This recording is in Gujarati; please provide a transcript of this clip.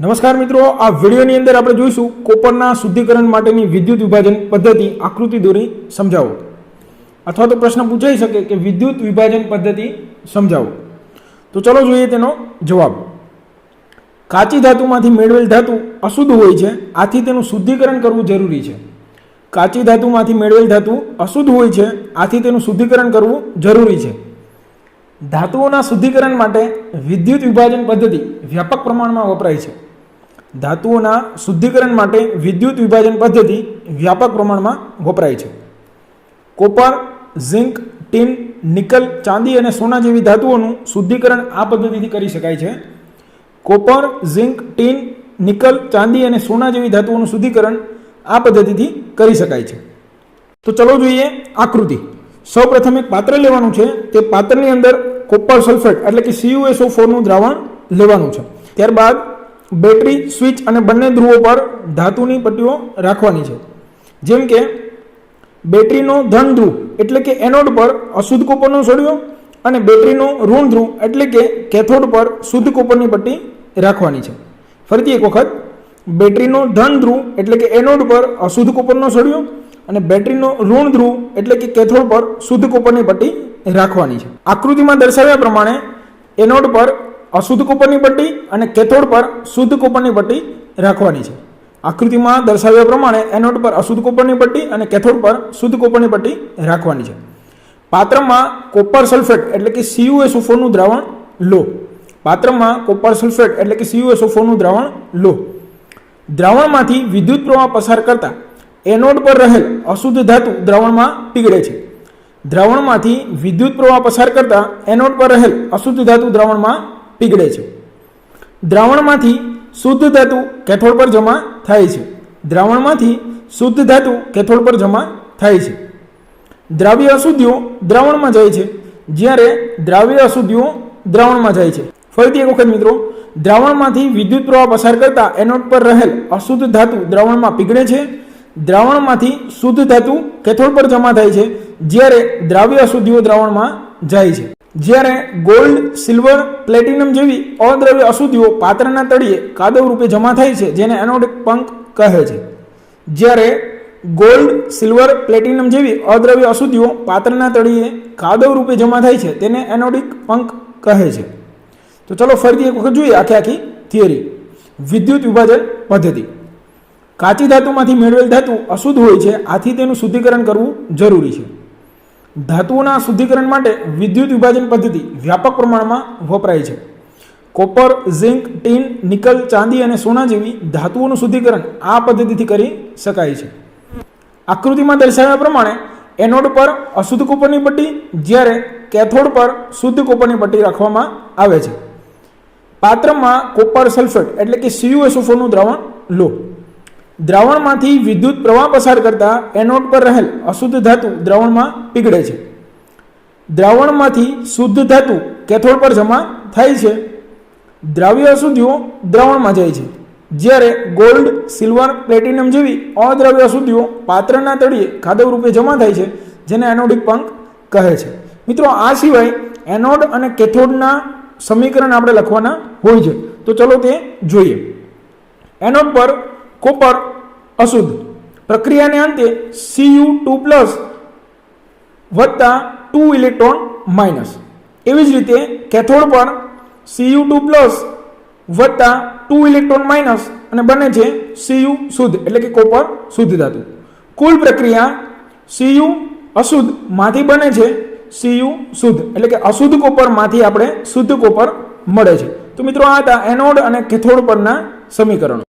નમસ્કાર મિત્રો, આ વિડીયોની અંદર આપણે જોઈશું કોપરના શુદ્ધિકરણ માટેની વિદ્યુત વિભાજન પદ્ધતિ આકૃતિ દોરી સમજાવો. અથવા તો પ્રશ્ન પૂછાઈ શકે કે વિદ્યુત વિભાજન પદ્ધતિ સમજાવો. તો ચલો જોઈએ તેનો જવાબ. કાચી ધાતુમાંથી મેળવેલ ધાતુ અશુદ્ધ હોય છે, આથી તેનું શુદ્ધિકરણ કરવું જરૂરી છે. કાચી ધાતુમાંથી મેળવેલ ધાતુ અશુદ્ધ હોય છે, આથી તેનું શુદ્ધિકરણ કરવું જરૂરી છે. ધાતુઓના શુદ્ધિકરણ માટે વિદ્યુત વિભાજન પદ્ધતિ વ્યાપક પ્રમાણમાં વપરાય છે. ધાતુઓના શુદ્ધિકરણ માટે વિદ્યુત વિભાજન પદ્ધતિ વ્યાપક પ્રમાણમાં વપરાય છે. કોપર, ઝિંક, ટીન, નિકલ, ચાંદી અને સોના જેવી ધાતુઓનું શુદ્ધિકરણ આ પદ્ધતિથી કરી શકાય છે. કોપર, ઝિંક, ટીન, નિકલ, ચાંદી અને સોના જેવી ધાતુઓનું શુદ્ધિકરણ આ પદ્ધતિથી કરી શકાય છે. તો ચલો જોઈએ આકૃતિ. સૌ પ્રથમ એક પાત્ર લેવાનું છે. તે પાત્રની અંદર કોપર સલ્ફેટ એટલે કે સીયુએસઓ ફોરનું દ્રાવણ લેવાનું છે. ત્યારબાદ બેટરી, સ્વિચ અને બંને ધ્રુવો પર ધાતુની પટ્ટીઓ રાખવાની છે. જેમ કે બેટરીનો ધન ધ્રુવ એટલે કે એનોડ પર અશુદ્ધ કોપરનો સળિયો અને બેટરીનો ઋણ ધ્રુવ એટલે કે કેથોડ પર શુદ્ધ કોપરની પટ્ટી રાખવાની છે. ફરીથી એક વખત, બેટરીનો ધન ધ્રુવ એટલે કે એનોડ પર અશુદ્ધ કોપરનો સળિયો અને બેટરીનો ઋણ ધ્રુવ એટલે કે કેથોડ પર શુદ્ધ કોપરની પટ્ટી રાખવાની છે. આકૃતિમાં દર્શાવ્યા પ્રમાણે એનોડ પર અશુદ્ધ કોપરની પટ્ટી અને કેથોડ પર શુદ્ધ કોપરની પટ્ટી રાખવાની છે. આકૃતિમાં દર્શાવ્યા પ્રમાણે એનોડ પર અશુદ્ધ કોપરની પટ્ટી અને કેથોડ પર શુદ્ધ કોપરની પટ્ટી રાખવાની છે. પાત્રમાં કોપર સલ્ફેટ એટલે કે સીયુએસઓ ફોરનું દ્રાવણ લો. પાત્રમાં કોપર સલ્ફેટ એટલે કે સીયુએસઓ ફોરનું દ્રાવણ લો. દ્રાવણમાંથી વિદ્યુત પ્રવાહ પસાર કરતા એનોડ પર રહેલ અશુદ્ધ ધાતુ દ્રાવણમાં પીગળે છે. દ્રાવણમાંથી વિદ્યુત પ્રવાહ પસાર કરતા એનોડ પર રહેલ અશુદ્ધ ધાતુ દ્રાવણમાં પીગળે છે. દ્રાવણમાંથી શુદ્ધ ધાતુ કેથોડ પર જમા થાય છે. દ્રાવણમાંથી શુદ્ધ ધાતુ કેથોડ પર જમા થાય છે. દ્રાવ્ય અશુદ્ધિઓ દ્રાવણમાં જાય છે. જ્યારે દ્રાવ્ય અશુદ્ધિઓ દ્રાવણમાં જાય છે. ફરીથી એક વખત મિત્રો, દ્રાવણમાંથી વિદ્યુત પ્રવાહ પસાર કરતા એનોડ પર રહેલ અશુદ્ધ ધાતુ દ્રાવણમાં પીગળે છે. દ્રાવણમાંથી શુદ્ધ ધાતુ કેથોડ પર જમા થાય છે. જ્યારે દ્રાવ્ય અશુદ્ધિઓ દ્રાવણમાં જાય છે. જ્યારે ગોલ્ડ સિલ્વર પ્લેટિનમ જેવી અદ્રવ્ય અશુદ્ધિઓ પાત્રના તળિયે કાદવ રૂપે જમા થાય છે, જેને એનોડિક પંક કહે છે. જ્યારે ગોલ્ડ સિલ્વર પ્લેટિનમ જેવી અદ્રવ્ય અશુદ્ધિઓ પાત્રના તળિયે કાદવ રૂપે જમા થાય છે, તેને એનોડિક પંક કહે છે. તો ચલો ફરીથી એક વખત જોઈએ આખી આખી થિયરી વિદ્યુત વિભાજન પદ્ધતિ. કાચી ધાતુમાંથી મેળવેલ ધાતુ અશુદ્ધ હોય છે, આથી તેનું શુદ્ધિકરણ કરવું જરૂરી છે. ધાતુઓના શુદ્ધિકરણ માટે વિદ્યુત વિભાજન પદ્ધતિ વ્યાપક પ્રમાણમાં વપરાય છે. કોપર, ઝિંક, ટીન, નિકલ, ચાંદી અને સોના જેવી ધાતુઓનું શુદ્ધિકરણ આ પદ્ધતિથી કરી શકાય છે. આકૃતિમાં દર્શાવ્યા પ્રમાણે એનોડ પર અશુદ્ધ કોપરની પટ્ટી જ્યારે કેથોડ પર શુદ્ધ કોપરની પટ્ટી રાખવામાં આવે છે. પાત્રમાં કોપર સલ્ફેટ એટલે કે સીયુએસઓફોરનું દ્રાવણ લો. દ્રાવણમાંથી વિદ્યુત પ્રવાહ પસાર કરતા એનોડ પર રહેલ અશુદ્ધ ધાતુ દ્રાવણમાં પીગળે છે. દ્રાવણમાંથી શુદ્ધ ધાતુ કેથોડ પર જમા થાય છે. દ્રાવ્ય અશુદ્ધિઓ દ્રાવણમાં જાય છે. જ્યારે ગોલ્ડ, સિલ્વર, પ્લેટિનમ જેવી અદ્રાવ્ય અશુદ્ધિઓ પાત્રના તળિયે ખાદવ રૂપે જમા થાય છે, જેને એનોડિક પંક કહે છે. મિત્રો, આ સિવાય એનોડ અને કેથોડના સમીકરણ આપણે લખવાના હોય છે. તો ચલો તે જોઈએ. એનોડ પર કોપર અશુદ્ધ. પ્રક્રિયાને અંતે સીયુ ટુ પ્લસ વત્તા ટુ ઇલેક્ટ્રોન માઇનસ. એવી જ રીતે કેથોડ પર સીયુ ટુ પ્લસ વત્તા ટુ ઇલેક્ટ્રોન માઇનસ અને બને છે સીયુ શુદ્ધ, એટલે કે કોપર શુદ્ધ ધાતુ. કુલ પ્રક્રિયા સીયુ અશુદ્ધમાંથી બને છે સીયુ શુદ્ધ, એટલે કે અશુદ્ધ કોપરમાંથી આપણે શુદ્ધ કોપર મળે છે. તો મિત્રો આ હતા એનોડ અને કેથોડ પરના સમીકરણો.